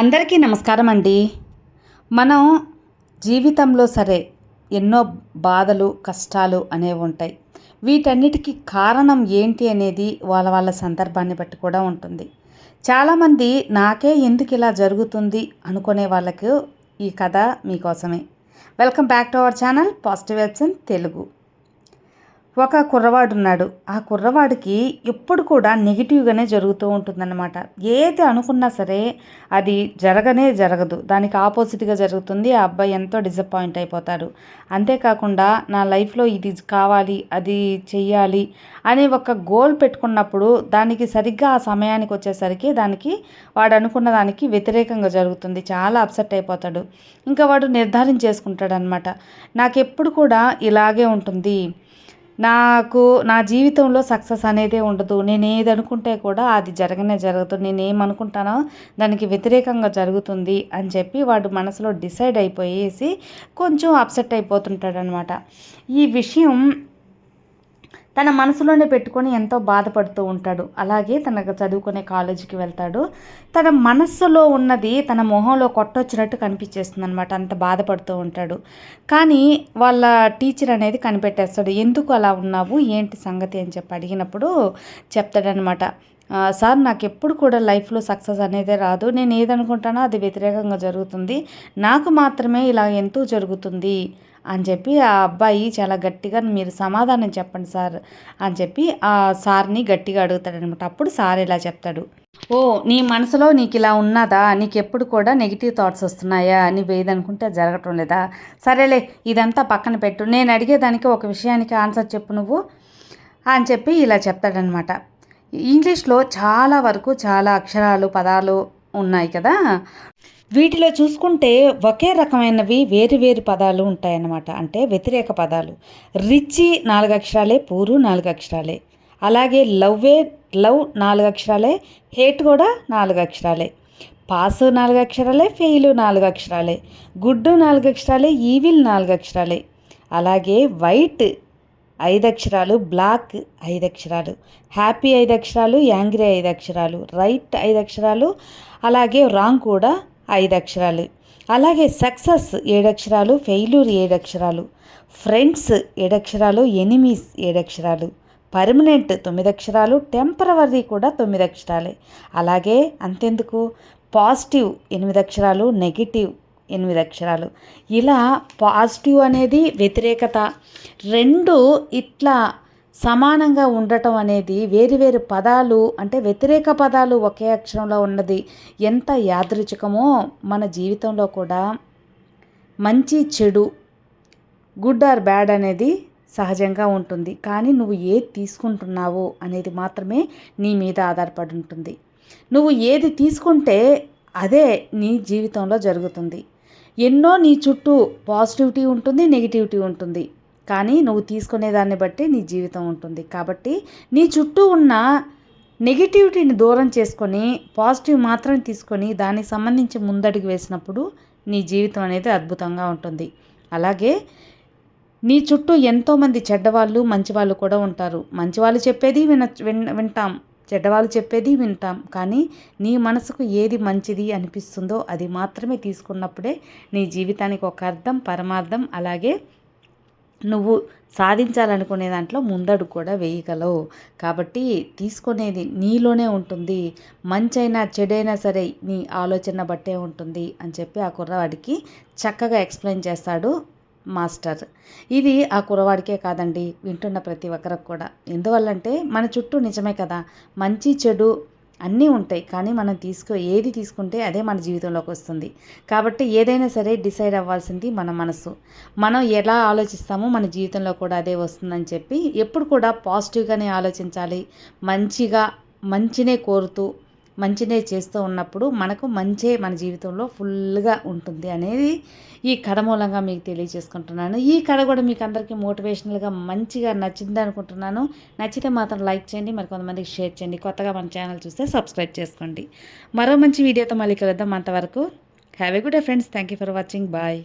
అందరికీ నమస్కారం అండి. మనం జీవితంలో సరే ఎన్నో బాధలు కష్టాలు అనేవి ఉంటాయి. వీటన్నిటికీ కారణం ఏంటి అనేది వాళ్ళ వాళ్ళ సందర్భాన్ని బట్టి కూడా ఉంటుంది. చాలామంది నాకే ఎందుకు ఇలా జరుగుతుంది అనుకునే వాళ్ళకు ఈ కథ మీకోసమే. Welcome back to our channel positive in Telugu. ఒక కుర్రవాడున్నాడు. ఆ కుర్రవాడికి ఎప్పుడు కూడా నెగిటివ్గానే జరుగుతూ ఉంటుందన్నమాట. ఏది అనుకున్నా సరే అది జరగనే జరగదు. దానికి ఆపోజిట్గా జరుగుతుంది. ఆ అబ్బాయి ఎంతో డిసప్పాయింట్ అయిపోతాడు. అంతేకాకుండా నా లైఫ్లో ఇది కావాలి అది చెయ్యాలి అనే ఒక గోల్ పెట్టుకున్నప్పుడు దానికి సరిగ్గా ఆ సమయానికి వచ్చేసరికి దానికి వాడు అనుకున్న దానికి వ్యతిరేకంగా జరుగుతుంది. చాలా అప్సెట్ అయిపోతాడు. ఇంకా వాడు నిర్ధారణ చేసుకుంటాడనమాట నాకు ఎప్పుడు కూడా ఇలాగే ఉంటుంది. నాకు నా జీవితంలో సక్సెస్ అనేదే ఉండదు. నేను ఏది అనుకుంటే కూడా అది జరగనే జరగదు. నేను ఏమనుకుంటానో దానికి వ్యతిరేకంగా జరుగుతుంది అని చెప్పి వాడు మనసులో డిసైడ్ అయిపోయేసి కొంచెం అప్సెట్ అయిపోతుంటాడనమాట. ఈ విషయం తన మనసులోనే పెట్టుకొని ఎంతో బాధపడుతూ ఉంటాడు. అలాగే తనకు చదువుకునే కాలేజీకి వెళ్తాడు. తన మనస్సులో ఉన్నది తన మొహంలో కొట్టొచ్చినట్టు కనిపించేస్తుంది అనమాట అంత బాధపడుతూ ఉంటాడు. కానీ వాళ్ళ టీచర్ అనేది కనిపెట్టేస్తాడు. ఎందుకు అలా ఉన్నావు? ఏంటి సంగతి? అని చెప్పి అడిగినప్పుడు చెప్తాడనమాట సార్ నాకు ఎప్పుడు కూడా లైఫ్లో సక్సెస్ అనేది రాదు. నేను ఏదనుకుంటానో అది వ్యతిరేకంగా జరుగుతుంది. నాకు మాత్రమే ఇలా ఎంతో జరుగుతుంది అని చెప్పి ఆ అబ్బాయి చాలా గట్టిగా మీరు సమాధానం చెప్పండి సార్ అని చెప్పి ఆ సార్ని గట్టిగా అడుగుతాడనమాట. అప్పుడు సార్ ఇలా చెప్తాడు. ఓ నీ మనసులో నీకు ఇలా ఉన్నదా? నీకు ఎప్పుడు కూడా నెగిటివ్ థాట్స్ వస్తున్నాయా? నువ్వు ఏదనుకుంటే జరగటం లేదా? సరేలే ఇదంతా పక్కన పెట్టు. నేను అడిగేదానికి ఒక విషయానికి ఆన్సర్ చెప్పు నువ్వు అని చెప్పి ఇలా చెప్తాడనమాట. ఇంగ్లీష్లో చాలా వరకు చాలా అక్షరాలు పదాలు ఉన్నాయి కదా. వీటిలో చూసుకుంటే ఒకే రకమైనవి వేరు వేరు పదాలు ఉంటాయన్నమాట. అంటే వ్యతిరేక పదాలు. రిచి నాలుగు అక్షరాలే పూరు నాలుగు అక్షరాలే. అలాగే లవ్వే లవ్ నాలుగు అక్షరాలే హేట్ కూడా నాలుగు అక్షరాలే. పాస్ నాలుగు అక్షరాలే ఫెయిల్ నాలుగు అక్షరాలే. గుడ్డు నాలుగు అక్షరాలే ఈవిల్ నాలుగు అక్షరాలే. అలాగే వైట్ ఐదు అక్షరాలు బ్లాక్ ఐదు అక్షరాలు హ్యాపీ ఐదు అక్షరాలు యాంగ్రీ ఐదు అక్షరాలు రైట్ ఐదు అక్షరాలు అలాగే రాంగ్ కూడా ఐదు అక్షరాలు అలాగే సక్సెస్ ఏడు అక్షరాలు ఫెయిల్యూర్ ఏడు అక్షరాలు ఫ్రెండ్స్ ఏడు అక్షరాలు ఎనిమీస్ ఏడు అక్షరాలు పర్మనెంట్ తొమ్మిది అక్షరాలు టెంపరవరీ కూడా తొమ్మిది అక్షరాలే అలాగే అంతెందుకు? పాజిటివ్ ఎనిమిది అక్షరాలు నెగిటివ్ ఎనిమిది అక్షరాలు. ఇలా పాజిటివ్ అనేది వ్యతిరేకత. రెండు ఇట్లా సమానంగా ఉండటం అనేది వేరు వేరు పదాలు అంటే వ్యతిరేక పదాలు ఒకే అక్షరంలో ఉన్నది. ఎంత యాదృచ్ఛికమో మన జీవితంలో కూడా మంచి చెడు గుడ్ ఆర్ బ్యాడ్ అనేది సహజంగా ఉంటుంది. కానీ నువ్వు ఏది తీసుకుంటున్నావు అనేది మాత్రమే నీ మీద ఆధారపడి ఉంటుంది. నువ్వు ఏది తీసుకుంటే అదే నీ జీవితంలో జరుగుతుంది. ఎన్నో నీ చుట్టూ పాజిటివిటీ ఉంటుంది నెగిటివిటీ ఉంటుంది. కానీ నువ్వు తీసుకునే దాన్ని బట్టి నీ జీవితం ఉంటుంది. కాబట్టి నీ చుట్టూ ఉన్న నెగిటివిటీని దూరం చేసుకొని పాజిటివ్ మాత్రం తీసుకొని దానికి సంబంధించి ముందడుగు వేసినప్పుడు నీ జీవితం అనేది అద్భుతంగా ఉంటుంది. అలాగే నీ చుట్టూ ఎంతోమంది చెడ్డవాళ్ళు మంచివాళ్ళు కూడా ఉంటారు. మంచివాళ్ళు చెప్పేది విన విన్ వింటాం. చెడ్డవాళ్ళు చెప్పేది వింటాం కానీ నీ మనసుకు ఏది మంచిది అనిపిస్తుందో అది మాత్రమే తీసుకున్నప్పుడే నీ జీవితానికి ఒక అర్థం పరమార్థం అలాగే నువ్వు సాధించాలనుకునే దాంట్లో ముందడు కూడా వేయగలవు. కాబట్టి తీసుకునేది నీలోనే ఉంటుంది మంచైనా చెడైనా సరే నీ ఆలోచన బట్టే ఉంటుంది అని చెప్పి ఆ కుర్రవాడికి చక్కగా ఎక్స్ప్లెయిన్ చేస్తాడు. మాస్టర్. ఇది ఆ కురవాడికే కాదండి వింటున్న ప్రతి ఒక్కరికి కూడా. ఎందువల్లంటే మన చుట్టూ నిజమే కదా మంచి చెడు అన్నీ ఉంటాయి కానీ మనం తీసుకో ఏది తీసుకుంటే అదే మన జీవితంలోకి వస్తుంది. కాబట్టి ఏదైనా సరే డిసైడ్ అవ్వాల్సింది మన మనసు. మనం ఎలా ఆలోచిస్తామో మన జీవితంలో కూడా అదే వస్తుందని చెప్పి ఎప్పుడు కూడా పాజిటివ్గానే ఆలోచించాలి మంచిగా మంచినే కోరుతూ మంచినే చేస్తూ ఉన్నప్పుడు మనకు మంచే మన జీవితంలో ఫుల్గా ఉంటుంది అనేది ఈ కథ మూలంగా మీకు తెలియజేసుకుంటున్నాను. ఈ కథ కూడా మీకు అందరికీ మోటివేషనల్గా మంచిగా నచ్చింది అనుకుంటున్నాను. నచ్చితే మాత్రం లైక్ చేయండి మరి కొంతమందికి షేర్ చేయండి. కొత్తగా మన ఛానల్ చూస్తే సబ్స్క్రైబ్ చేసుకోండి. మరో మంచి వీడియోతో మళ్ళీ కలుద్దాం అంతవరకు. Have a good day friends. Thank you for watching. Bye.